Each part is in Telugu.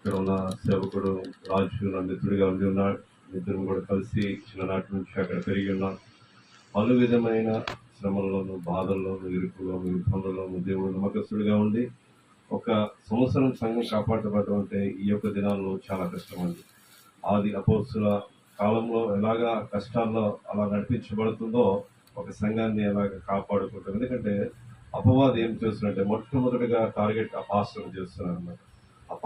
ఇక్కడ ఉన్న సేవకుడు రాజు నా మిత్రుడిగా ఉండి ఉన్నాడు. ఇద్దరు కూడా కలిసి చిన్ననాటి నుంచి అక్కడ పెరిగి ఉన్నాం. పలు విధమైన శ్రమల్లోను బాధల్లోను ఇరుకులోను ఇబ్బందుల్లోను దేవుడు నమ్మకస్తుడిగా ఉండి ఒక సంవత్సరం సంఘం కాపాడబడటం అంటే ఈ యొక్క దినాల్లో చాలా కష్టమండి. ఆది అపోస్తుల కాలంలో ఎలాగా కష్టాల్లో అలా నడిపించబడుతుందో ఒక సంఘాన్ని ఎలాగ కాపాడుకుంటాం. ఎందుకంటే అపవాది ఏం చేస్తున్నారంటే మొట్టమొదటిగా టార్గెట్ ఆ చేస్తున్నారు అన్నమాట ఆ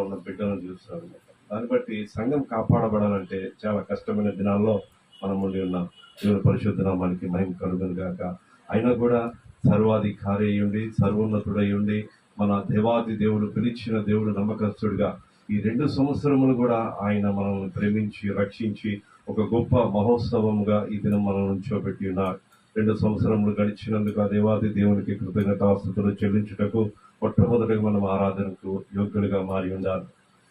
ఉన్న బిడ్డలను చూస్తున్నారు దాన్ని బట్టి సంఘం కాపాడబడాలంటే చాలా కష్టమైన దినాల్లో మనం ఉండి ఉన్నాం దేవుని పరిశుద్ధ నామానికి మహిమ కలుగును గాక. అయినా కూడా సర్వాధికారి అయ్యుండి సర్వోన్నతుడయ్యుండి మన దేవాది దేవుడు పిలిచిన దేవుడు నమ్మకస్తుడిగా ఈ రెండు సంవత్సరములు కూడా ఆయన మనల్ని ప్రేమించి రక్షించి ఒక గొప్ప మహోత్సవముగా ఈ దినం మనం నుంచోబెట్టి ఉన్నారు. రెండు సంవత్సరములు గడిచినందుకు ఆ దేవాది దేవునికి కృతజ్ఞతాస్తుతులు చెల్లించుటకు మొట్టమొదటిగా మనం ఆరాధనకు యోగ్యులుగా మారి ఉండాలి.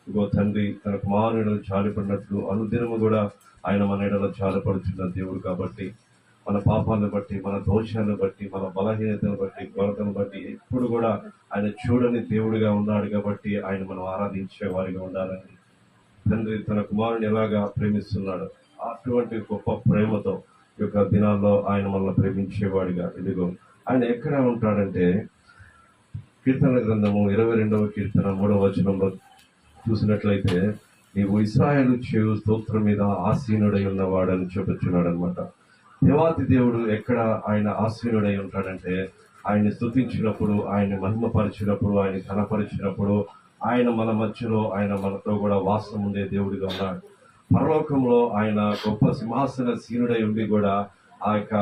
ఇగో తండ్రి తన కుమారుడు జాలిపడినట్లు అనుదినము కూడా ఆయన మన ఎడలో జాలిపడుతున్న దేవుడు కాబట్టి మన పాపాలను బట్టి మన దోషాలను బట్టి మన బలహీనతను బట్టి కొరతను బట్టి ఎప్పుడు కూడా ఆయన చూడని దేవుడిగా ఉన్నాడు కాబట్టి ఆయన మనం ఆరాధించే వారిగా ఉండాలని. తండ్రి తన కుమారుని ఎలాగా ప్రేమిస్తున్నాడు అటువంటి గొప్ప ప్రేమతో ఈ యొక్క దినాల్లో ఆయన మనల్ని ప్రేమించేవాడిగా. ఇదిగో ఆయన ఎక్కడ ఉంటాడంటే కీర్తన గ్రంథము ఇరవై రెండవ కీర్తన మూడవ వచనంలో చూసినట్లయితే నీవు ఇస్రాయలు చేయు స్తోత్రం మీద ఆసీనుడై ఉన్నవాడని చెప్పుచున్నాడు అనమాట దేవాతి దేవుడు ఎక్కడ ఆయన ఆసీనుడై ఉంటాడంటే ఆయన్ని స్థుతించినప్పుడు ఆయన మహిమపరిచినప్పుడు ఆయన కనపరిచినప్పుడు ఆయన మన మధ్యలో ఆయన మనతో కూడా వాసం ఉండే దేవుడిగా ఉన్నాడు. పరలోకంలో ఆయన గొప్ప సింహాసన సీనుడై ఉండి కూడా ఆ యొక్క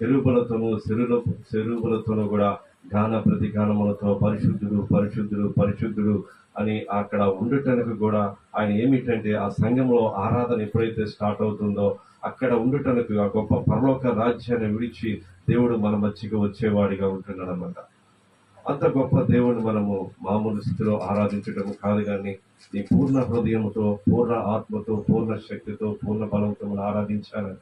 చెరువులతోనూ శరీర చెరువులతోనూ కూడా గాన ప్రతిగానములతో పరిశుద్ధుడు పరిశుద్ధుడు పరిశుద్ధుడు అని అక్కడ ఉండటానికి కూడా ఆయన ఏమిటంటే ఆ సంఘంలో ఆరాధన ఎప్పుడైతే స్టార్ట్ అవుతుందో అక్కడ ఉండటానికి ఆ గొప్ప పరలోక రాజ్యాన్ని విడిచి దేవుడు మన మధ్యకి వచ్చేవాడిగా ఉంటున్నాడనమాట అంత గొప్ప దేవుడిని మనము మామూలు స్థితిలో ఆరాధించడం కాదు కానీ నీ పూర్ణ హృదయంతో పూర్ణ ఆత్మతో పూర్ణ శక్తితో పూర్ణ బలంతో ఆరాధించాలని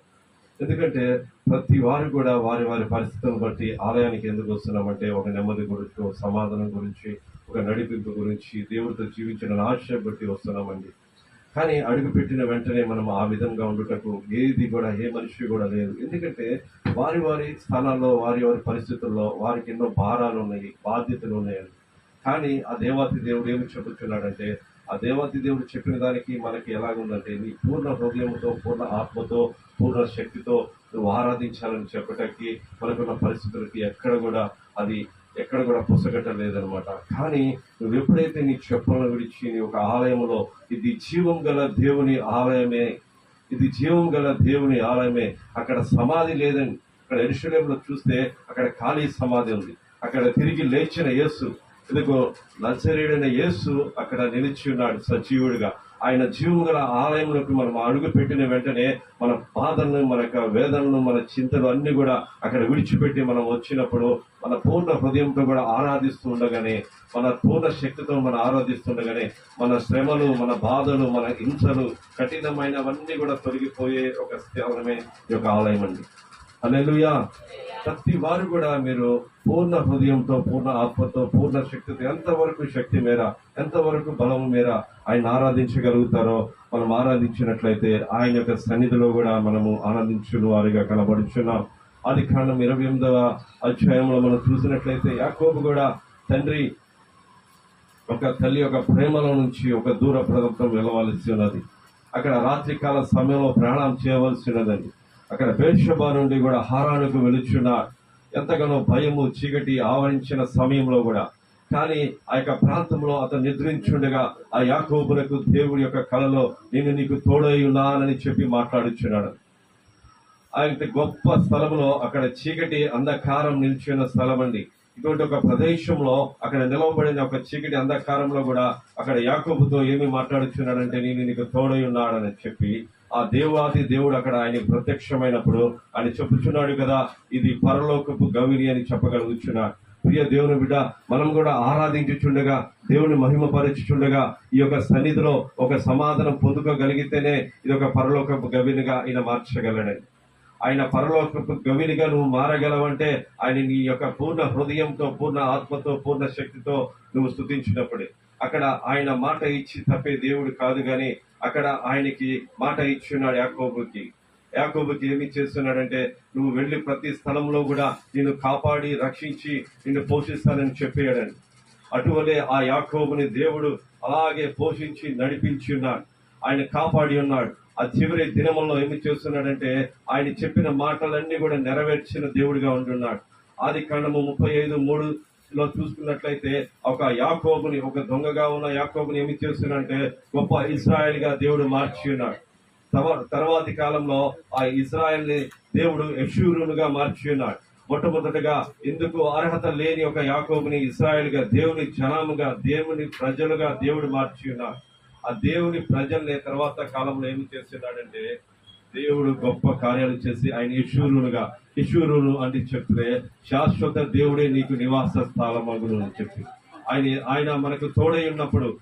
ఎందుకంటే ప్రతి వారు కూడా వారి వారి పరిస్థితులను బట్టి ఆలయానికి ఎందుకు వస్తున్నామంటే ఒక నెమ్మది గురించి ఒక సమాధానం గురించి ఒక నడిపింపు గురించి దేవుడితో జీవించిన ఆశ బట్టి వస్తున్నామండి. కానీ అడుగు పెట్టిన వెంటనే మనం ఆ విధంగా ఉండుటకు ఏది కూడా ఏ మనిషి కూడా లేదు. ఎందుకంటే వారి వారి స్థానాల్లో వారి వారి పరిస్థితుల్లో వారికి ఎన్నో భారాలు ఉన్నాయి బాధ్యతలు ఉన్నాయండి కానీ ఆ దేవాతి దేవుడు ఏమి చెబుతున్నాడంటే ఆ దేవాతి దేవుడు చెప్పిన దానికి మనకి ఎలాగుందంటే నీ పూర్ణ హృదయంతో పూర్ణ ఆత్మతో పూర్ణ శక్తితో నువ్వు ఆరాధించాలని చెప్పటానికి మనకున్న పరిస్థితులకి ఎక్కడ కూడా అది ఎక్కడ కూడా పుసగట్టలేదనమాట కానీ నువ్వు ఎప్పుడైతే నీ చెప్పులను విడిచి నీ ఒక ఆలయంలో ఇది జీవం గల దేవుని ఆలయమే ఇది జీవం గల దేవుని ఆలయమే అక్కడ సమాధి లేదని అక్కడ ఎరుషులేంలో చూస్తే అక్కడ ఖాళీ సమాధి ఉంది. అక్కడ తిరిగి లేచిన యేసు ఇదిగో నచ్చరీడైన యేసు అక్కడ నిలిచి ఉన్నాడు సజీవుడిగా. ఆయన జీవం గల ఆలయంలోకి మనం అడుగు పెట్టిన వెంటనే మన బాధలను మన యొక్క వేదనను మన చింతలు అన్ని కూడా అక్కడ విడిచిపెట్టి మనం వచ్చినప్పుడు మన పూర్ణ హృదయంతో కూడా ఆరాధిస్తూ ఉండగానే మన పూర్ణ శక్తితో మనం ఆరాధిస్తుండగానే మన శ్రమలు మన బాధలు మన హింసలు కఠినమైనవన్నీ కూడా తొలగిపోయే ఒక స్థానమే ఈ యొక్క ఆలయం అండి. అల్లెలుయా ప్రతి వారు కూడా మీరు పూర్ణ హృదయంతో పూర్ణ ఆత్మతో పూర్ణ శక్తితో ఎంతవరకు శక్తి మేర ఎంతవరకు బలం మేర ఆయన ఆరాధించగలుగుతారో మనం ఆరాధించినట్లయితే ఆయన యొక్క సన్నిధిలో కూడా మనము ఆనందించును వారిగా కనబడుచున్నాం ఆది కాండం ఇరవై ఎనిమిదవ అధ్యాయంలో మనం చూసినట్లయితే యాకోబు కూడా తండ్రి ఒక తల్లి యొక్క ప్రేమలో నుంచి ఒక దూర ప్రాంతం వెళ్ళవలసి ఉన్నది. అక్కడ రాత్రికాల సమయంలో ప్రయాణం చేయవలసి ఉన్నదండి. అక్కడ బేర్షబా నుండి కూడా హారానుకు వెలుచున్న ఎంతగానో భయము చీకటి ఆవరించిన సమయంలో కూడా. కానీ ఆ యొక్క ప్రాంతంలో అతను నిద్రించుండగా ఆ యాకోబులకు దేవుడి యొక్క కళలో నేను నీకు తోడై ఉన్నానని చెప్పి మాట్లాడుచున్నాడు. ఆయన గొప్ప స్థలంలో అక్కడ చీకటి అంధకారం నిలిచిన స్థలం అండి. ఇటువంటి ఒక ప్రదేశంలో అక్కడ నిలవబడిన ఒక చీకటి అంధకారంలో కూడా అక్కడ యాకోబుతో ఏమి మాట్లాడుచున్నాడంటే నేను నీకు తోడై ఉన్నాడని చెప్పి ఆ దేవాది దేవుడు అక్కడ ఆయన ప్రత్యక్షమైనప్పుడు ఆయన చెప్పుచున్నాడు కదా ఇది పరలోకపు గవిని అని చెప్పగలుగుచున్నాడు ప్రియ దేవుని బిడ్డ మనం కూడా ఆరాధించుచుండగా దేవుని మహిమపరచుచుండగా ఈ యొక్క సన్నిధిలో ఒక సమాధానం పొందుకోగలిగితేనే ఇది ఒక పరలోకపు గవినిగా ఆయన మార్చగలడని. ఆయన పరలోకపు గవినిగా నువ్వు మారగలవంటే ఆయన నీ యొక్క పూర్ణ హృదయంతో పూర్ణ ఆత్మతో పూర్ణ శక్తితో నువ్వు స్థుతించినప్పుడే అక్కడ ఆయన మాట ఇచ్చి తప్పే దేవుడు కాదు కానీ అక్కడ ఆయనకి మాట ఇచ్చున్నాడు యాకోబుకి. యాకోబుకి ఏమి చేస్తున్నాడంటే నువ్వు వెళ్ళి ప్రతి స్థలంలో కూడా నిన్ను కాపాడి రక్షించి నిన్ను పోషిస్తానని చెప్పాడని. అటువలే ఆ యాకోబుని దేవుడు అలాగే పోషించి నడిపించి ఉన్నాడు. ఆయన కాపాడి ఉన్నాడు. ఆ చివరి దినముల్లో ఏమి చేస్తున్నాడంటే ఆయన చెప్పిన మాటలన్నీ కూడా నెరవేర్చిన దేవుడిగా ఉంటున్నాడు. ఆది కాండము ముప్పై ఐదు మూడు లో చూసుకున్నట్లయితే ఒక యాకోబుని ఒక దొంగగా ఉన్న యాకోబుని ఏమి చేస్తున్నాడంటే గొప్ప ఇస్రాయల్గా దేవుడు మార్చి ఉన్నాడు. తర్వాతి కాలంలో ఆ ఇస్రాయల్ని దేవుడు యశూరునుగా మార్చి ఉన్నాడు. మొట్టమొదటగా ఎందుకు అర్హత లేని ఒక యాకోబుని ఇస్రాయల్గా దేవుని జనాముగా దేవుని ప్రజలుగా దేవుడు మార్చి ఉన్నాడు. ఆ దేవుని ప్రజల్ని తర్వాత కాలంలో ఏమి చేస్తున్నాడంటే దేవుడు గొప్ప కార్యాలు చేసి ఆయన యశూరునుగా యశూరును అని చెప్తే శాశ్వత దేవుడే నీకు నివాస స్థానమగును అని చెప్పి. ఆయన ఆయన మనకు తోడై ఉన్నప్పుడు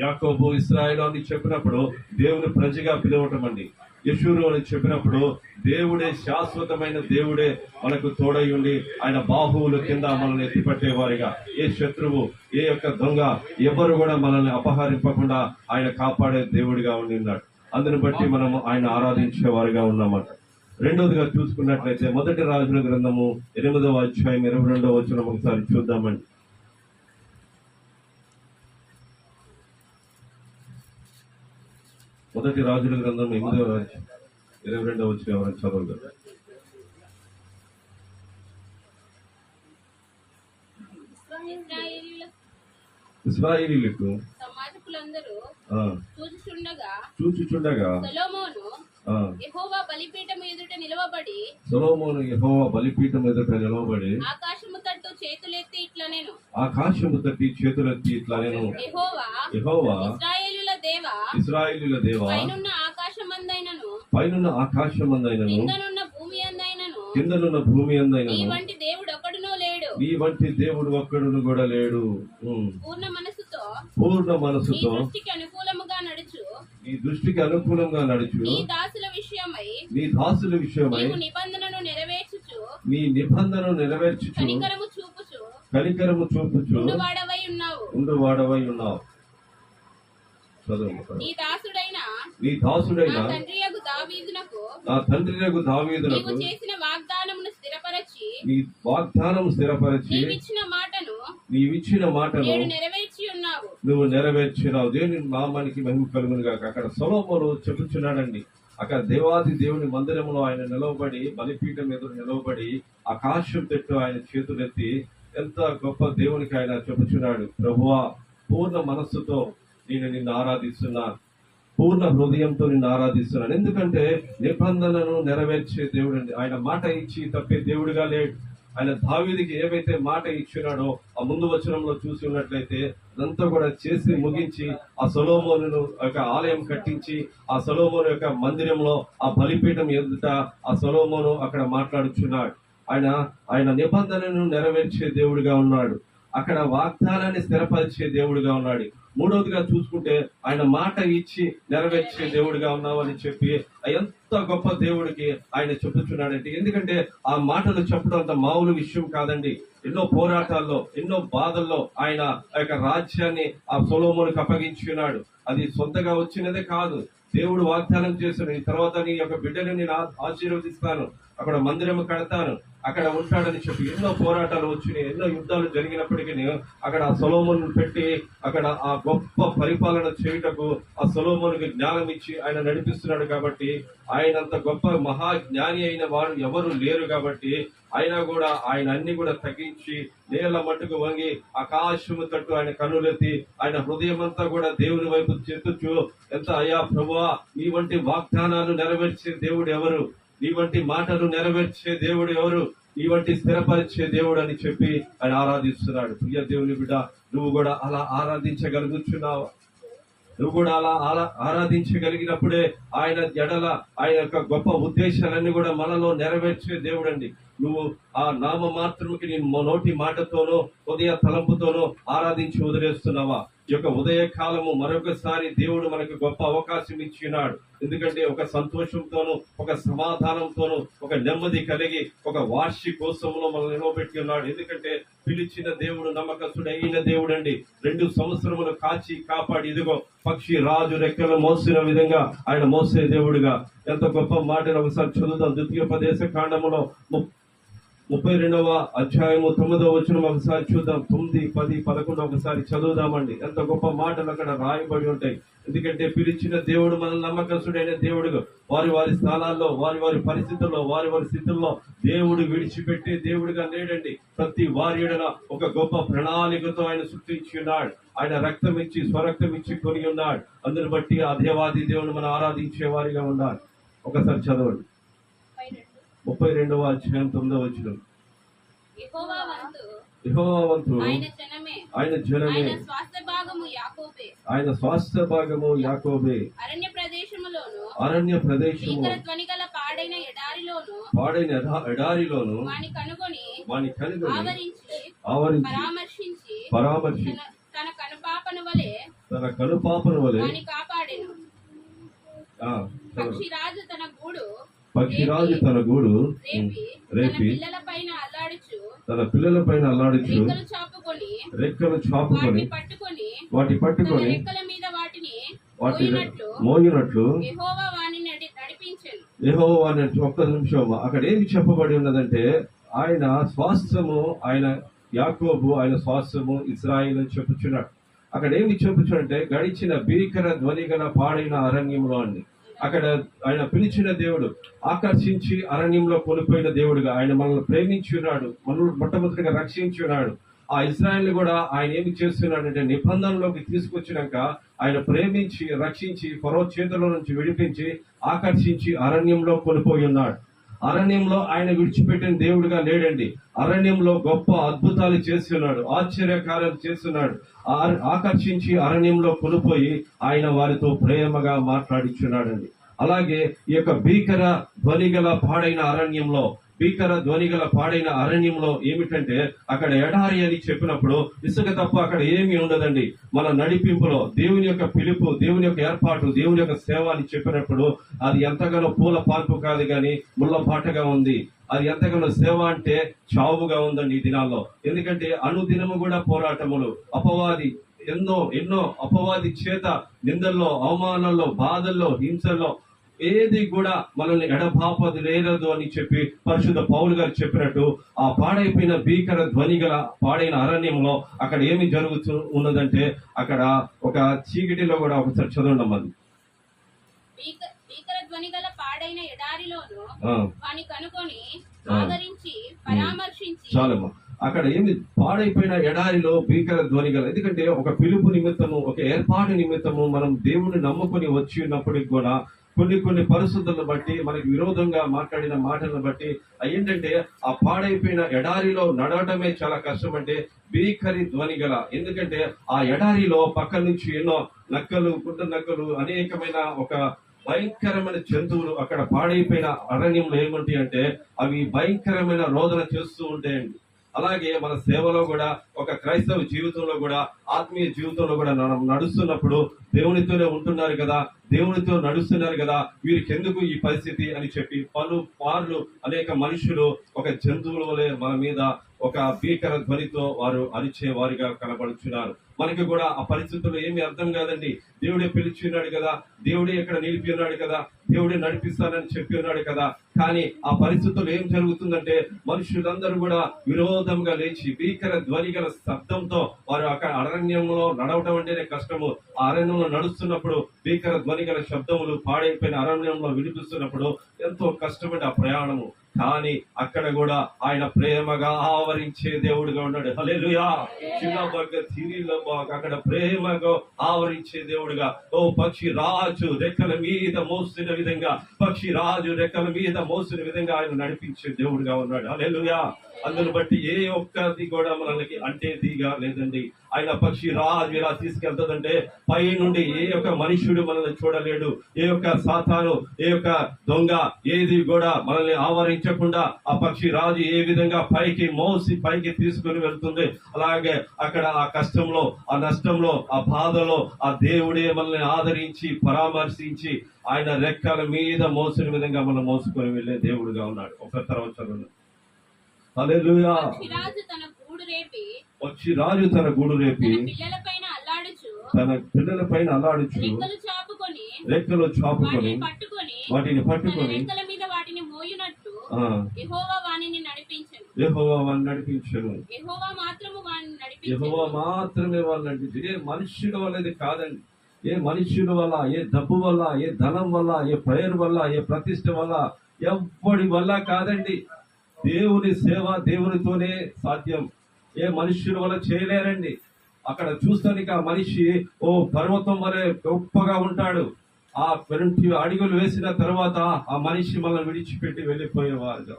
యాకోబు ఇస్రాయలు అని చెప్పినప్పుడు దేవుని ప్రజగా పిలవటం అండి యశురు అని చెప్పినప్పుడు దేవుడే శాశ్వతమైన దేవుడే మనకు తోడై ఉండి ఆయన బాహువుల కింద మనల్ని ఎత్తిపట్టేవారిగా. ఏ శత్రువు ఏ యొక్క దొంగ ఎవరు కూడా మనల్ని అపహరింపకుండా ఆయన కాపాడే దేవుడిగా ఉండి ఉన్నాడు. అందుని బట్టి మనం ఆయన ఆరాధించేవారుగా ఉన్నామట. రెండోదిగా చూసుకున్నట్లయితే మొదటి రాజుల గ్రంథము ఎనిమిదవ అధ్యాయం ఇరవై రెండవ వచ్చిన ఒకసారి చూద్దామండి. మొదటి రాజుల గ్రంథం ఎనిమిదవ అధ్యాయం ఇరవై రెండవ వచ్చిన ఎవరైనా చదవగలరు? ఇస్రాయిలీలకు చూచుచుండగా యెహోవా బలిపీఠం ఎదుట నిలవబడి సొలొమోను యెహోవా బలిపీఠం ఎదుట నిలవబడి ఆకాశము తట్టు చేతులెత్తి ఇట్లా నేను. ఆకాశము తట్టి చేతులెత్తి ఇట్లా నేను. యెహోవా యెహోవా ఇశ్రాయేలుల దేవా పైనున్న ఆకాశమందైనను పైనున్న ఆకాశమందైనను కిందనున్న భూమి అందైనను కిందనున్న భూమి నీ వంటి దేవుడు ఒకడునో లేడు. నీ వంటి దేవుడు ఒక్కడును కూడా లేడు. పూర్ణ మనసుతో పూర్ణ మనసుతో దృష్టికి అనుకూలముగా నడుచు. నీ దృష్టికి అనుకూలంగా నడుచు. విషయమై నీ దాసుల విషయమై నిబంధనను నెరవేర్చుచు నీ నిబంధనను నెరవేర్చుచు కనికరము చూపుచు కనికరము చూపుచు ఉన్నావు. ఉన్నావు. నీ దాసుడైన నీ దాసుడైన నా తండ్రియగు దావీదునకు నా తండ్రి రేగు నీవు దావీదునకు చేసిన వాగ్దానమును స్థిరపరచి నీ వాగ్దానం స్థిరపరిచి నీవిచ్చిన మాటను నీవిచ్చిన మాటను నెరవేర్చి ఉన్నావు. నువ్వు నెరవేర్చినావు. దేవుని నామానికి మహిమ కలుగును గాక అక్కడ సొలోమోను చెబుతున్నాడండి అక్కడ దేవాది దేవుని మందిరంలో ఆయన నిలవబడి బలిపీఠం ఎదురు నిలవబడి ఆకాశం పెట్టు ఆయన చేతులెత్తి ఎంత గొప్ప దేవునికి ఆయన చెప్పుచున్నాడు. ప్రభువా పూర్ణ మనస్సుతో నేను నిన్ను ఆరాధిస్తున్నాను పూర్ణ హృదయంతో నిన్ను ఆరాధిస్తున్నాను. ఎందుకంటే నిబంధనను నెరవేర్చే దేవుడు ఆయన మాట ఇచ్చి తప్పే దేవుడిగా లేడు. ఆయన దావీదికి ఏమైతే మాట ఇచ్చినాడో ఆ ముందు వచనంలో చూసి ఉన్నట్లయితే అదంతా కూడా చేసి ముగించి ఆ సొలోమోను యొక్క ఆలయం కట్టించి ఆ సొలోమోను యొక్క మందిరంలో ఆ బలిపీఠం ఎదుట ఆ సొలోమోను అక్కడ మాట్లాడుచున్నాడు. ఆయన ఆయన నిబంధనను నెరవేర్చే దేవుడిగా ఉన్నాడు. అక్కడ వాగ్దానాన్ని స్థిరపరిచే దేవుడిగా ఉన్నాడు. మూడవదిగా చూసుకుంటే ఆయన మాట ఇచ్చి నెరవేర్చే దేవుడిగా ఉన్నావు అని చెప్పి ఎంత గొప్ప దేవుడికి ఆయన చెప్పుచున్నాడంటే ఎందుకంటే ఆ మాటలు చెప్పడం అంత మామూలు విషయం కాదండి. ఎన్నో పోరాటాల్లో ఎన్నో బాధల్లో ఆయన ఆ యొక్క రాజ్యాన్ని ఆ సొలోమునికి అప్పగించుకున్నాడు. అది సొంతగా వచ్చినదే కాదు. దేవుడు వాగ్దానం చేశాడు ఈ తర్వాత నీ యొక్క బిడ్డని నేను ఆశీర్వదిస్తాను అక్కడ మందిరం కడతాను అక్కడ ఉంటాడని చెప్పి ఎన్నో పోరాటాలు వచ్చినాయి ఎన్నో యుద్ధాలు జరిగినప్పటికీ అక్కడ ఆ సొలోమోను పెట్టి అక్కడ ఆ గొప్ప పరిపాలన చేయుటకు ఆ సొలోమోనికి జ్ఞానం ఇచ్చి ఆయన నడిపిస్తున్నాడు కాబట్టి ఆయనంత గొప్ప మహా జ్ఞాని అయిన వారు ఎవరు లేరు కాబట్టి అయినా కూడా ఆయన అన్ని కూడా తగ్గించి నేల మట్టుకు వంగి ఆకాశము తట్టు ఆయన కన్నులెత్తి ఆయన హృదయం అంతా కూడా దేవుని వైపు చెత్తుచు ఎంత అయ్యా ప్రభువా నీ వంటి వాగ్దానాలు నెరవేర్చే దేవుడు ఎవరు? నీ వంటి మాటలు నెరవేర్చే దేవుడు ఎవరు? నీ వంటి స్థిరపరిచే దేవుడు అని చెప్పి ఆయన ఆరాధిస్తున్నాడు. ప్రియ దేవుని బిడ్డ నువ్వు కూడా అలా ఆరాధించగలుగుతున్నావు నువ్వు కూడా అలా ఆరా- ఆరాధించగలిగినప్పుడే ఆయన జడల ఆయన యొక్క గొప్ప ఉద్దేశాలన్నీ కూడా మనలో నెరవేర్చే దేవుడండి. నువ్వు ఆ నామ మాత్రముకి నేను నోటి మాటతోనో ఉదయ తలంపుతోనో ఆరాధించి వదిలేస్తున్నావా? ఈ యొక్క ఉదయ కాలము మరొకసారి దేవుడు మనకు గొప్ప అవకాశం ఇచ్చినాడు. ఎందుకంటే ఒక సంతోషంతోను ఒక సమాధానంతోను ఒక నెమ్మది కలిగి ఒక వార్షికోత్సవంలో మనం నిలవబెట్టి ఉన్నాడు. ఎందుకంటే పిలిచిన దేవుడు నమ్మకస్తుడు అయిన దేవుడు అండి రెండు సంవత్సరములు కాచి కాపాడి ఇదిగో పక్షి రాజు రెక్కలు మోసిన విధంగా ఆయన మోసే దేవుడుగా. ఎంత గొప్ప మాటను ఒకసారి చదువుతాం ద్వితీయోపదేశ కాండములో ముప్పై రెండవ అధ్యాయము తొమ్మిదవ వచ్చిన ఒకసారి చూద్దాం. తొమ్మిది పది పదకొండు ఒకసారి చదువుదామండి. ఎంత గొప్ప మాటలు అక్కడ రాయబడి ఉంటాయి. ఎందుకంటే పిలిచిన దేవుడు మన నమ్మకస్తుడైన దేవుడు వారి వారి స్థానాల్లో వారి వారి పరిస్థితుల్లో వారి వారి స్థితుల్లో దేవుడు విడిచిపెట్టి దేవుడిగా లేడండి. ప్రతి వారి ఒక గొప్ప ప్రణాళికతో ఆయన సృష్టించి ఉన్నాడు. ఆయన రక్తం ఇచ్చి స్వరక్తం ఇచ్చి కొని ఉన్నాడు. అందుని బట్టి ఆ దేవాది దేవుడు మనం ఆరాధించే వారిగా ఉన్నాడు. ఒకసారి చదవండి. ముప్పై రెండవ అధ్యాయం తొమ్మిదవ వచ్చిన ఆయన జనమే. ఆయన స్వాస్థ్య భాగము యాకోబే. అరణ్య ప్రదేశములోను అరణ్య ప్రదేశము. పాడైన ఎడారిలోను పాడైన ఎడా- ఎడారిలోను వాని కనుగొని వాని కనుగొని ఆవరించి ఆవరించి పరామర్శించి పరామర్శి తన కనుపాపను వలె తన కనుపాపను వలె వాని కాపాడెను. పక్షిరాజు తన గూడు పక్షిరాజు తన గూడు రేపి తన పిల్లల పైన అల్లాడుచు రెక్కలు చాపుకొని వాటి పట్టుకొని వాటి మోయినట్లు మోగినట్లు యెహోవా అనే ఒక్క నిమిషం అక్కడ ఏమి చెప్పబడి ఉన్నదంటే ఆయన స్వాస్థ్యము ఆయన యాకోబు ఆయన స్వాస్థ్యము ఇస్రాయిల్ అని చెప్పుచున్నాడు. అక్కడ ఏమి చెప్పుచుంటే గడిచిన భీకర ధ్వని గల పాడైన అరణ్యంలో అండి. అక్కడ ఆయన పిలిచిన దేవుడు ఆకర్షించి అరణ్యంలో కోల్పోయిన దేవుడుగా ఆయన మనల్ని ప్రేమించి ఉన్నాడు మనల్ని మొట్టమొదటిగా రక్షించి ఉన్నాడు. ఆ ఇజ్రాయెల్ కూడా ఆయన ఏమి చేస్తున్నాడంటే నిబంధనలోకి తీసుకొచ్చినాక ఆయన ప్రేమించి రక్షించి పరో చేతుల నుంచి విడిపించి ఆకర్షించి అరణ్యంలో కొనిపోయి ఉన్నాడు. అరణ్యంలో ఆయన విడిచిపెట్టిన దేవుడిగా లేడండి. అరణ్యంలో గొప్ప అద్భుతాలు చేస్తున్నాడు ఆశ్చర్యకార్యాలు చేస్తున్నాడు ఆ- ఆకర్షించి అరణ్యంలో కొనిపోయి ఆయన వారితో ప్రేమగా మాట్లాడించున్నాడండి. అలాగే ఈ యొక్క భీకర ధ్వని గల పాడైన అరణ్యంలో భీకర ధ్వనిగల పాడైన అరణ్యంలో ఏమిటంటే అక్కడ ఎడారి అని చెప్పినప్పుడు ఇసుక తప్ప అక్కడ ఏమీ ఉండదండి. మన నడిపింపులో దేవుని యొక్క పిలుపు దేవుని యొక్క ఏర్పాటు దేవుని యొక్క సేవ అని చెప్పినప్పుడు అది ఎంతగానో పూల పాల్పు కాదు కానీ ముళ్ళపాటగా ఉంది. అది ఎంతగానో సేవ అంటే చావుగా ఉందండి ఈ దినాల్లో. ఎందుకంటే అనుదినము కూడా పోరాటములు అపవాది ఎన్నో ఎన్నో అపవాది చేత నిందల్లో అవమానాల్లో బాధల్లో హింసల్లో ఏది కూడా మనల్ని ఎడబాపది లేరదు అని చెప్పి పరిశుద్ధ పౌలు గారు చెప్పినట్టు ఆ పాడైపోయిన భీకర ధ్వని గల పాడైన అరణ్యంలో అక్కడ ఏమి జరుగుతూ ఉన్నదంటే అక్కడ ఒక చీకటిలో కూడా ఒకసారి చదవండి అది భీక- భీకర ధ్వని గల పాడైన ఎడారిలోను ఆ, వాని కనుకొని ఆ. ఆదరించి పరామర్శించి. చాలమ్మా. అక్కడ ఏమి పాడైపోయిన ఎడారిలో భీకర ధ్వని గల ఎందుకంటే ఒక పిలుపు నిమిత్తము ఒక ఏర్పాటు నిమిత్తము మనం దేవుని నమ్ముకొని వచ్చి ఉన్నప్పటికి కూడా కొన్ని కొన్ని పరిస్థితులను బట్టి మనకి విరోధంగా మాట్లాడిన మాటలను బట్టి ఏంటంటే ఆ పాడైపోయిన ఎడారిలో నడవటమే చాలా కష్టం అంటే భీకరి ధ్వని గల ఎందుకంటే ఆ ఎడారిలో పక్క నుంచి ఎన్నో నక్కలు గుడ్డ నక్కలు అనేకమైన ఒక భయంకరమైన జంతువులు అక్కడ పాడైపోయిన అరణ్యంలో ఏముంటాయి అంటే అవి భయంకరమైన రోదన చేస్తూ ఉంటాయండి. అలాగే మన సేవలో కూడా ఒక క్రైస్తవ జీవితంలో కూడా ఆత్మీయ జీవితంలో కూడా మనం నడుస్తున్నప్పుడు దేవునితోనే ఉంటున్నారు కదా దేవునితో నడుస్తున్నారు కదా వీరికి ఎందుకు ఈ పరిస్థితి అని చెప్పి పలు పార్లు అనేక మనుషులు ఒక జంతువుల వలె మన మీద ఒక భీకర ధ్వనితో వారు అరిచే వారిగా కనబడుచున్నారు. మనకి కూడా ఆ పరిస్థితుల్లో ఏమి అర్థం కాదండి. దేవుడే పిలిచి ఉన్నాడు కదా దేవుడే ఇక్కడ నిలిపి ఉన్నాడు కదా దేవుడే నడిపిస్తానని చెప్పి ఉన్నాడు కదా. కానీ ఆ పరిస్థితుల్లో ఏం జరుగుతుందంటే మనుషులందరూ కూడా విరోధంగా లేచి భీకర ధ్వని గల శబ్దంతో వారు అక్కడ అరణ్యంలో నడవటం అంటేనే కష్టము. ఆ అరణ్యంలో నడుస్తున్నప్పుడు భీకర ధ్వని గల శబ్దములు పాడైపోయిన అరణ్యంలో వినిపిస్తున్నప్పుడు ఎంతో కష్టపడి ఆ ప్రయాణము. కానీ అక్కడ కూడా ఆయన ప్రేమగా ఆవరించే దేవుడుగా ఉన్నాడు. హలేలుయా చిన్న బగ్గ తిరిలో బాగా అక్కడ ప్రేమగా ఆవరించే దేవుడుగా. ఓ పక్షి రాజు రెక్కల మీద మోస్తున్న విధంగా పక్షి రాజు రెక్కల మీద మోస్తున్న విధంగా ఆయన నడిపించే దేవుడుగా ఉన్నాడు. హల్లెలూయా! అందును బట్టి ఏ ఒక్కది కూడా మనకి అంటేదిగా లేదండి. ఆయన పక్షి రాజు ఇలా తీసుకెళ్తుందంటే పై నుండి ఏ యొక్క మనుష్యుడు మనల్ని చూడలేడు. ఏ యొక్క సాతాను ఏ యొక్క దొంగ ఏది కూడా మనల్ని ఆవరించకుండా ఆ పక్షి రాజు ఏ విధంగా పైకి మోసి పైకి తీసుకుని వెళ్తుంది. అలాగే అక్కడ ఆ కష్టంలో ఆ నష్టంలో ఆ బాధలో ఆ దేవుడే మనల్ని ఆదరించి పరామర్శించి ఆయన రెక్కల మీద మోసిన విధంగా మనం మోసుకొని వెళ్ళే దేవుడుగా ఉన్నాడు. ఒక తర్వాత వచ్చి రాజు తన గూడు రేపి తన పిల్లల పైన అలాడుచు రెక్కలు చాపుకొని వాటిని పట్టుకొని యెహోవా నడిపించను. యెహోవా మాత్రము వాళ్ళు నడిపించు. ఏ మనుష్యుల వల్ల ఇది కాదండి. ఏ మనుష్యుల వల్ల ఏ డబ్బు వల్ల ఏ ధనం వల్ల ఏ ప్రేయర్ వల్ల ఏ ప్రతిష్ట వల్ల ఎవ్వడి వల్ల కాదండి. దేవుని సేవ దేవునితోనే సాధ్యం. ఏ మనుష్యుల వల్ల చేయలేరండి. అక్కడ చూస్తానికి ఆ మనిషి ఓ పర్వతం వలె గొప్పగా ఉంటాడు. ఆ రెండు అడుగులు వేసిన తర్వాత ఆ మనిషి మనల్ని విడిచిపెట్టి వెళ్ళిపోయేవారు.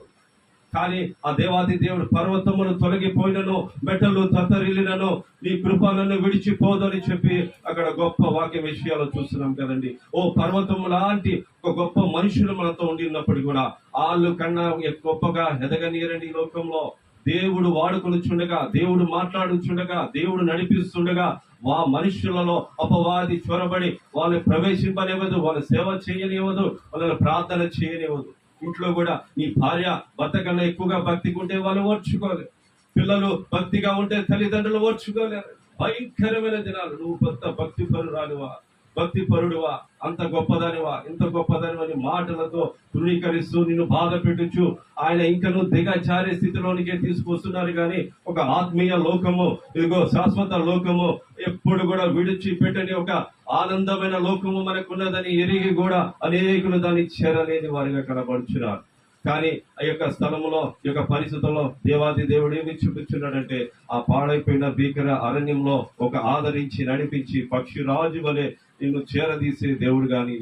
కానీ ఆ దేవాది దేవుడు పర్వతమును తొలగిపోయినను మెట్టలు తత్తరిల్లినను నీ కృపలను విడిచిపోదని చెప్పి అక్కడ గొప్ప వాక్య విషయాలు చూస్తున్నాం కదండి. ఓ పర్వతం లాంటి ఒక గొప్ప మనుషులు మనతో ఉండినప్పుడు కూడా వాళ్ళు కన్నా గొప్పగా ఎదగనీయరండి ఈ లోకంలో. దేవుడు వాడుకొనిచ్చుండగా దేవుడు మాట్లాడుచుండగా దేవుడు నడిపిస్తుండగా వా మనుషులలో అపవాది చొరబడి వాళ్ళని ప్రవేశింపనివ్వదు వాళ్ళ సేవ చేయనివ్వదు వాళ్ళని ప్రార్థన చేయనివ్వదు. ఇంట్లో కూడా నీ భార్య భర్త కన్నా ఎక్కువగా భక్తిగా ఉంటే వాళ్ళు ఓర్చుకోలేరు పిల్లలు భక్తిగా ఉంటే తల్లిదండ్రులు ఓర్చుకోలేరు. భయంకరమైన దినాలు. నువ్వు భర్త భక్తి పరురాలువా భక్తి పరుడువా అంత గొప్పదానివా? ఇంత గొప్పదానివా అని మాటలతో తృణీకరిస్తూ నిన్ను బాధ పెట్టుచు ఆయన ఇంకను నువ్వు దిగజారే స్థితిలోనికే తీసుకొస్తున్నారు కానీ ఒక ఆత్మీయ లోకము ఇదిగో శాశ్వత లోకము ఎప్పుడు కూడా విడిచి పెట్టని ఒక ఆనందమైన లోకము మనకున్నదని ఎరిగి కూడా అనేకులు దాన్ని చేరలేని వారిగా కనబడుచున్నారు. కానీ ఆ యొక్క స్థలములో ఈ యొక్క పరిస్థితుల్లో దేవాది దేవుడు ఏమి చూపించున్నాడంటే ఆ పాడైపోయిన భీకర అరణ్యంలో ఒక ఆదరించి నడిపించి పక్షి రాజు వలె నిన్ను చేరదీసే దేవుడు కానీ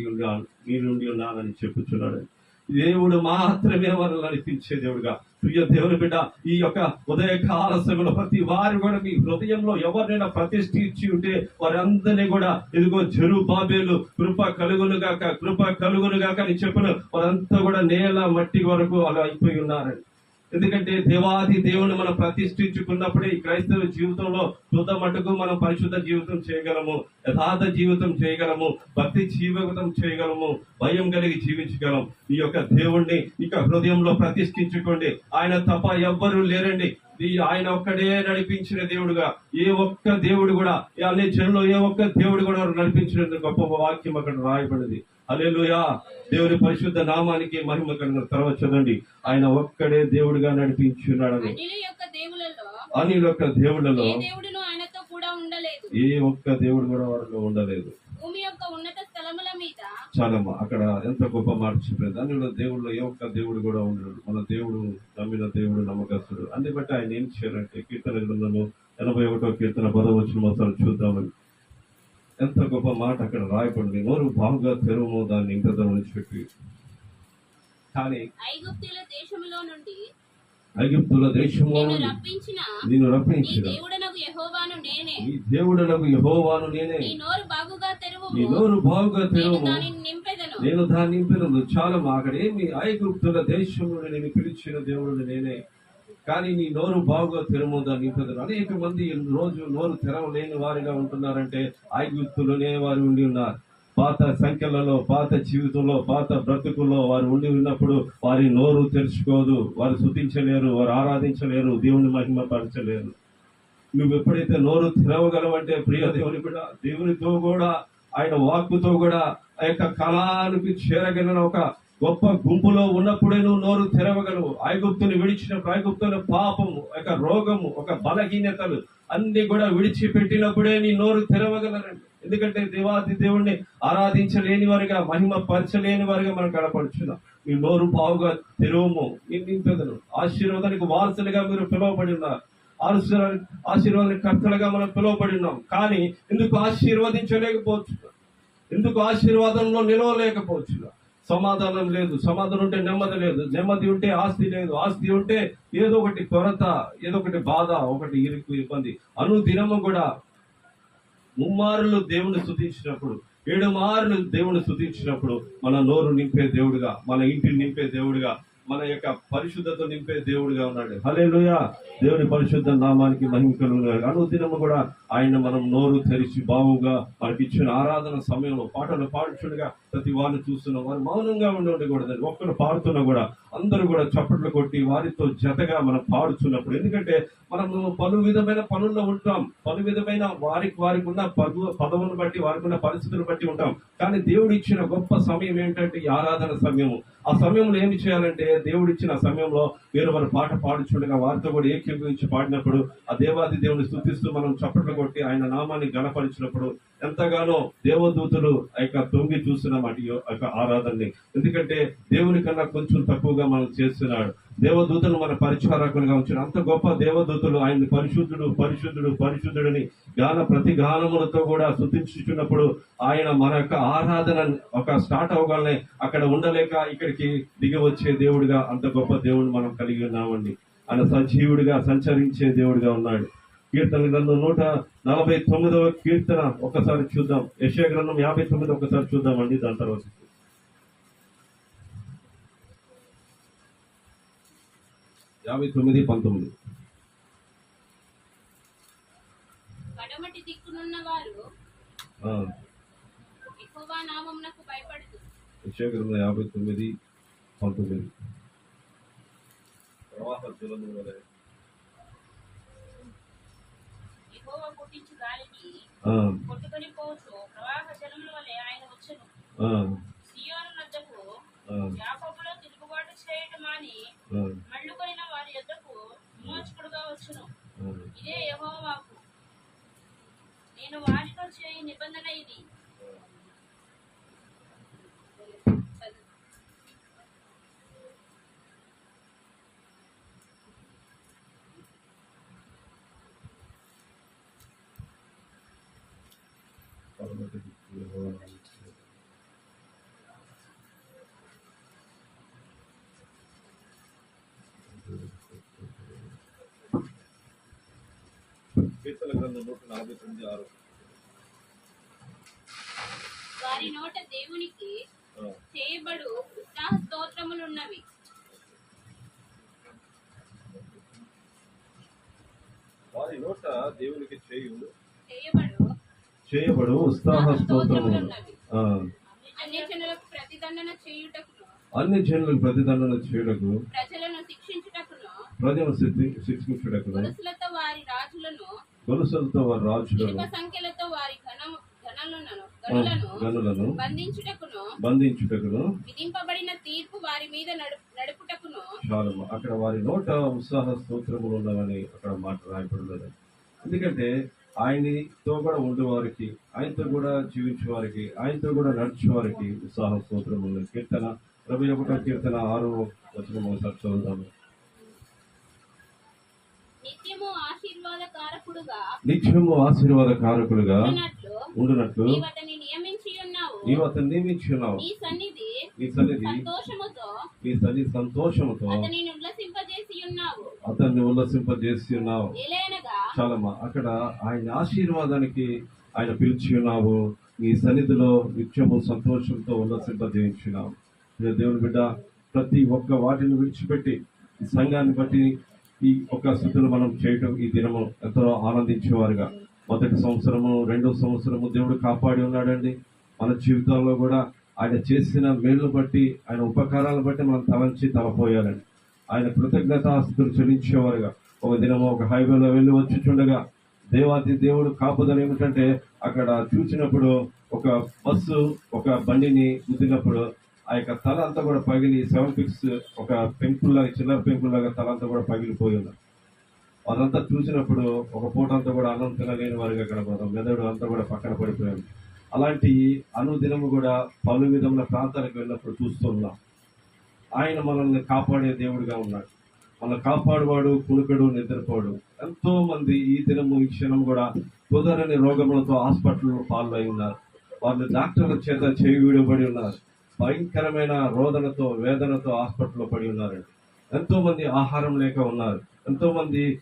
నీ నుండి ఉన్నానని చెప్పుచున్నాడు. దేవుడు మాత్రమే వారిని నడిపించే దేవుడుగా. ప్రియ దేవుని బిడ్డ ఈ యొక్క ఉదయకాల సమయంలో ప్రతి వారు కూడా మీ హృదయంలో ఎవరినైనా ప్రతిష్ఠించి ఉంటే వారందరినీ కూడా ఇదిగో జరు బాబేలు కృప కలుగునుగాక కృప కలుగునుగాక అని చెప్పిన వారంతా కూడా నేల మట్టి వరకు అలా అయిపోయి ఉన్నారని ఎందుకంటే దేవాది దేవుని మనం ప్రతిష్ఠించుకున్నప్పుడే ఈ క్రైస్తవ జీవితంలో శుద్ధ మటుకు మనం పరిశుద్ధ జీవితం చేయగలము యథార్థ జీవితం చేయగలము భక్తి జీవితం చేయగలము భయం కలిగి జీవించగలం. ఈ యొక్క దేవుణ్ణి ఇక హృదయంలో ప్రతిష్ఠించుకోండి. ఆయన తప్ప ఎవ్వరూ లేరండి. ఈ ఆయన ఒక్కడే నడిపించిన దేవుడుగా ఏ ఒక్క దేవుడు కూడా ఈ అన్ని జనులు ఏ ఒక్క దేవుడు కూడా నడిపించిన గొప్ప వాక్యం అక్కడ రాయబడింది. హల్లెలూయా. దేవుని పరిశుద్ధ నామానికి మహిమ కలుగు తర్వాత చదండి ఆయన ఒక్కడే దేవుడిగా నడిపించున్నాడని. యొక్క అని యొక్క దేవుళ్ళలో ఏ ఒక్క దేవుడు కూడా వారిలో ఉండలేదు. చాలమ్మా అక్కడ ఎంత గొప్ప చెప్పారు దానిలో దేవుళ్ళు ఏ ఒక్క దేవుడు కూడా ఉండడు. మన దేవుడు నమ్మిన దేవుడు నమ్మకస్తుడు. అందుని బట్టి ఆయన ఏం చేయాలంటే కీర్తన గ్రంథంలో ఎనభై ఒకటో కీర్తన పదవచ్చిన మొత్తం చూద్దామని ఎంత గొప్ప మాట అక్కడ రాయబడింది. నోరు బాగుగా తెరువు దాన్ని ఇంకా నుంచి పెట్టి. కానీ ఐగుప్తుల నుండి నేను రప్పించిన నేను నీ రప్పించిన దేవుడనకు యెహోవాను నేనే. ఈ నేనే. నీ నోరు బాగుగా తెరువు నీ నోరు బాగుగా నేను తెరువు దానిని నింపెదను. చాలా అక్కడ ఏమి ఐగుప్తుల దేశంలో నేను పిలిచిన దేవుడు నేనే. కానీ నీ నోరు బాగుగా తెరముందా నీ నింపదను అనేక మంది రోజు నోరు తెరవలేని వారిగా ఉంటున్నారంటే ఐగుప్తులోనే వారు ఉండి ఉన్నారు. పాత సంఖ్యలలో పాత జీవితంలో పాత బ్రతుకుల్లో వారు ఉండి ఉన్నప్పుడు వారి నోరు తెరుచుకోదు. వారు శుతించలేరు వారు ఆరాధించలేరు దేవుని మహిమ పరచలేరు. నువ్వు ఎప్పుడైతే నోరు తెరవగలవంటే ప్రియ దేవుని కూడా దేవునితో కూడా ఆయన వాక్కుతో కూడా ఆ యొక్క కళానికి చేరగలిగిన ఒక గొప్ప గుంపులో ఉన్నప్పుడే నువ్వు నోరు తెరవగలవు. ఐగుప్తుని విడిచినప్పుడు ఐగుప్తుని పాపము ఒక రోగము ఒక బలహీనతలు అన్ని కూడా విడిచిపెట్టినప్పుడే నీ నోరు తెరవగలరండి ఎందుకంటే దేవాది దేవుణ్ణి ఆరాధించలేని వారిగా మహిమ పరచలేని వారిగా మనం కనపడుచున్నాం. నీ నోరు పావుగా తెరవము. నింపెదను. ఆశీర్వాదానికి వారసులుగా మీరు పిలువబడి ఉన్నారు. ఆశీర్వాద ఆశీర్వాదానికి కర్తలుగా మనం పిలువబడి ఉన్నాం. కానీ ఎందుకు ఆశీర్వదించలేకపోతున్నాం? ఎందుకు ఆశీర్వాదంలో నిలవలేకపోతున్నాం? సమాధానం లేదు. సమాధానం ఉంటే నెమ్మది లేదు. నెమ్మది ఉంటే ఆస్తి లేదు. ఆస్తి ఉంటే ఏదో ఒకటి కొరత ఏదో ఒకటి బాధ ఒకటి ఇరుకు ఇబ్బంది. అనుదినము కూడా ముమ్మారులు దేవుని స్థుతించినప్పుడు ఏడు మారులు దేవుని స్థుతించినప్పుడు మన నోరు నింపే దేవుడుగా మన ఇంటిని నింపే దేవుడుగా మన యొక్క పరిశుద్ధత నింపే దేవుడిగా ఉన్నాడు. హల్లెలూయా. దేవుని పరిశుద్ధ నామానికి మహిమకలు అనుదినము కూడా ఆయన మనం నోరు తెరిచి బావుగా మనకి ఇచ్చిన ఆరాధన సమయంలో పాటలు పాడుచుండగా ప్రతి వారిని చూస్తున్న వారు మౌనంగా ఉండే కూడా ఒక్కరు పాడుతున్నా కూడా అందరూ కూడా చప్పట్లు కొట్టి వారితో జతగా మనం పాడుతున్నప్పుడు ఎందుకంటే మనము పలు విధమైన పనుల్లో ఉంటాం. పలు విధమైన వారికి వారికి ఉన్న పదు పదవులను బట్టి వారికి ఉన్న పరిస్థితులను బట్టి ఉంటాం. కానీ దేవుడు ఇచ్చిన గొప్ప సమయం ఏంటంటే ఈ ఆరాధన సమయము. ఆ సమయంలో ఏమి చేయాలంటే దేవుడు ఇచ్చిన సమయంలో మీరు మన పాట పాడుచుండగా వారితో కూడా ఏకీభవించి పాడినప్పుడు ఆ దేవాది దేవుని స్థుతిస్తూ మనం చప్పట్లు కొట్టి ఆయన నామాన్ని గణపరిచినప్పుడు ఎంతగానో దేవదూతులు ఆ యొక్క తొంగి చూస్తున్నాం ఈ యొక్క ఆరాధనని. ఎందుకంటే దేవుని కన్నా కొంచెం తక్కువగా మనం చేస్తున్నాడు. దేవదూతలు మన పరిచారకులుగా ఉంచారు. అంత గొప్ప దేవదూతలు ఆయన పరిశుద్ధుడు పరిశుద్ధుడు పరిశుద్ధుడిని గాన ప్రతి గానములతో కూడా శుద్ధించుచున్నప్పుడు ఆయన మన యొక్క ఆరాధన ఒక స్టార్ట్ అవ్వగానే అక్కడ ఉండలేక ఇక్కడికి దిగి వచ్చే దేవుడిగా అంత గొప్ప దేవుడు మనం కలిగి ఉన్నామండి. ఆయన సజీవుడిగా సంచరించే దేవుడిగా ఉన్నాడు. కీర్తన గ్రంథం నూట నలభై తొమ్మిదవ కీర్తన ఒకసారి చూద్దాం. యశ గ్రంథం యాభై తొమ్మిది ఒకసారి చూద్దామండి దాని తర్వాత. యాభై తొమ్మిది పంతొమ్మిది. దిక్కునున్న వారు ఎక్కువ నామమునకు యాభై తొమ్మిది పంతొమ్మిది ప్రవాహ జలము వలె ఎక్కువ పుట్టించు గాలిని ఆ, కొట్టుకొని పోవచ్చు. ప్రవాహ జలముల వలె ఆయన వచ్చును. ఆ, సియోను నద్దకు ఆ, యాకోబులో తిరుగుబాటు చేయటం అని విమోచకుడుగా వచ్చును. ఆ. ఇదే యెహోవాకు. నేను వారితో చేయి నిబంధన ఇది పరమటి యెహోవా నామమున. కీర్తన గ్రంథం నూట నలభై తొమ్మిది ఆరు. వారి నోట దేవునికి చేయబడు ఉత్సాహ స్తోత్రములున్నవి. వారి నోట దేవునికి చేయు చేయబడు చేయబడు ఉత్సాహ స్తోత్రము ఆ, అన్ని జనులకు ప్రతిదండన చేయుటకును. అన్ని జనులకు ప్రతిదండన చేయుటకు ప్రజలను శిక్షించుటకును. ప్రజలను శిక్షి- శిక్షించుటకును. గొలుసులతో వారి రాజులను సంఖ్యలతో వారి గనులను బంధించుటకును బంధించుటకును విధింపబడిన తీర్పు వారి మీద నడు నడుపుటకును చాలు అక్కడ వారి నోట ఉత్సాహ స్తోత్రములు ఉన్నవని అక్కడ మాట రాయబడినది. ఎందుకంటే ఆయనతో కూడా ఉండేవారికి ఆయనతో కూడా జీవించే వారికి ఆయనతో కూడా నడిచే వారికి ఉత్సాహ స్తోత్రములు కీర్తన ఇరవై ఒకటో కీర్తన ఆరు వచ్చిన ఒకసారి చదువుతాము నిత్యము నిత్యము ఆశీర్వాద కారకులుగా ఉండునట్లు నీవు అతన్ని నియమించి ఉన్నావు. నీ సన్నిధి నీ సన్నిధి సంతోషముతో నీ సన్నిధి సంతోషముతో అతనిని ఉల్లసింపజేసి ఉన్నావు. అతన్ని ఉల్లసింపజేసి ఉన్నావు. చాలమ్మా అక్కడ ఆయన ఆశీర్వాదానికి ఆయన పిలిచి ఉన్నావు. నీ సన్నిధిలో నిత్యము సంతోషంతో ఉల్లసింపజేయించున్నావు దేవుని బిడ్డ ప్రతి ఒక్క వాటిని విడిచిపెట్టి సంఘాన్ని బట్టి ఈ ఒక స్థుతులు మనం చేయటం ఈ దినము ఎంతో ఆనందించేవారుగా. మొదటి సంవత్సరము రెండో సంవత్సరము దేవుడు కాపాడి ఉన్నాడండి. మన జీవితాల్లో కూడా ఆయన చేసిన మేలు బట్టి ఆయన ఉపకారాలు బట్టి మనం తలంచి తలపోయాలండి. ఆయన కృతజ్ఞతాస్తులు చెల్లించేవారుగా. ఒక దినము ఒక హైవేలో వెళ్ళి వచ్చుచుండగా దేవాది దేవుడు కాపుదలు ఏమిటంటే అక్కడ చూసినప్పుడు ఒక బస్సు ఒక బండిని గుద్దినప్పుడు ఆ యొక్క తల అంతా కూడా పగిలి సెవెన్ పిక్స్ ఒక పెంకుల్లాగా చిల్లర పెంకుల్లాగా తల అంతా కూడా పగిలిపోయి వాళ్ళంతా చూసినప్పుడు ఒక పూట అంతా కూడా అన్నం తినలేని వారిగా కనపడతాం మెదడు అంతా కూడా పక్కన పడిపోయాం అలాంటి అనుదినము కూడా పలు విధముల ప్రాంతాలకు వెళ్ళినప్పుడు చూస్తున్నాం ఆయన మనల్ని కాపాడే దేవుడిగా ఉన్నాడు. మన కాపాడువాడు కునుకడు నిద్రపోడు. ఎంతో మంది ఈ దినము ఈ క్షణం కూడా కుదరని రోగములతో హాస్పిటల్లో పాల్గొని ఉన్నారు. వాళ్ళు డాక్టర్ల చేత చేయి విడబడి ఉన్నారు. భయంకరమైన రోదనతో వేదనతో హాస్పిటల్లో పడి ఉన్నారండి ఎంతో మంది ఆహారం లేక ఉన్నారు. ఎంతో మంది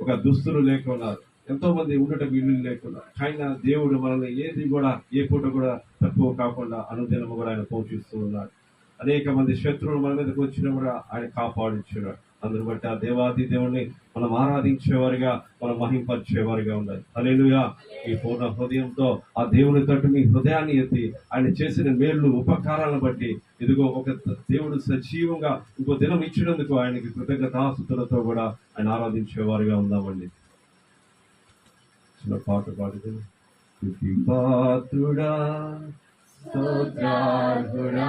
ఒక దుస్తులు లేక ఉన్నారు. ఎంతో మంది ఉండటకు ఇల్లు లేకున్నారు ఆయన దేవుడు మనల్ని ఏది కూడా ఏ పూట కూడా తక్కువ కాకుండా అనుదినము కూడా ఆయన పోషిస్తూ ఉన్నాడు. అనేక మంది శత్రువులు మన మీదకి వచ్చినా కూడా ఆయన కాపాడించున్నాడు అందుని బట్టి ఆ దేవాది దేవుణ్ణి మనం ఆరాధించేవారిగా మనం మహింపరిచేవారిగా ఉండాలి. అలేలుగా ఈ పూర్ణ హృదయంతో ఆ దేవుని తట్టు మీ హృదయాన్ని ఎత్తి ఆయన చేసిన మేళ్ళు ఉపకారాలను బట్టి ఇదిగో ఒక దేవుడు సజీవంగా ఇంకో దినం ఇచ్చినందుకు ఆయనకి కృతజ్ఞతాస్తుతులతో కూడా ఆయన ఆరాధించేవారిగా ఉందామండి. చిన్న పాట పాడుతుంది స్తుతి పాత్రుడా స్తోత్రార్హుడా.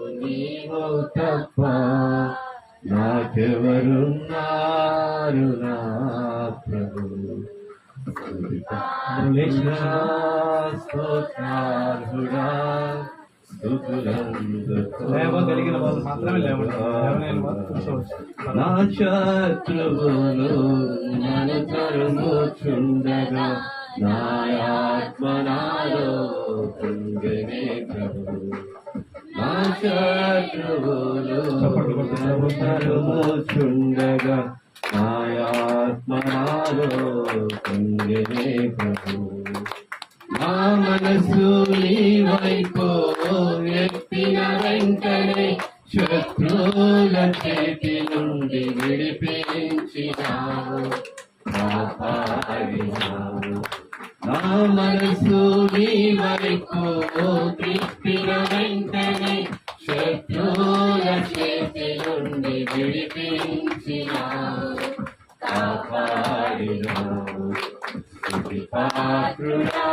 నీవు తప్ప నాకెవరున్నారు నా ప్రభు? స్తోత్రార్హుడా లేవగలిగిన వాళ్ళు మాత్రమే నా శత్రువులు నన్ను తరుముచుండగా నా ఆత్మ నాలో పొంగనే ప్రభు. తరుముచుండగా నా ఆత్మ నాలో పొంగనే ప్రభు. నా మనసు నీ వైపు ఎత్తిన వెంటనే శత్రువుల చేతి నుండి విడిపించినావు. కాపాడినావు నా మనసు నీ వైపు తిప్పిన వెంటనే శత్రువుల చేతి నుండి విడిపించినావు కాపాడినావు పాత్రుడా.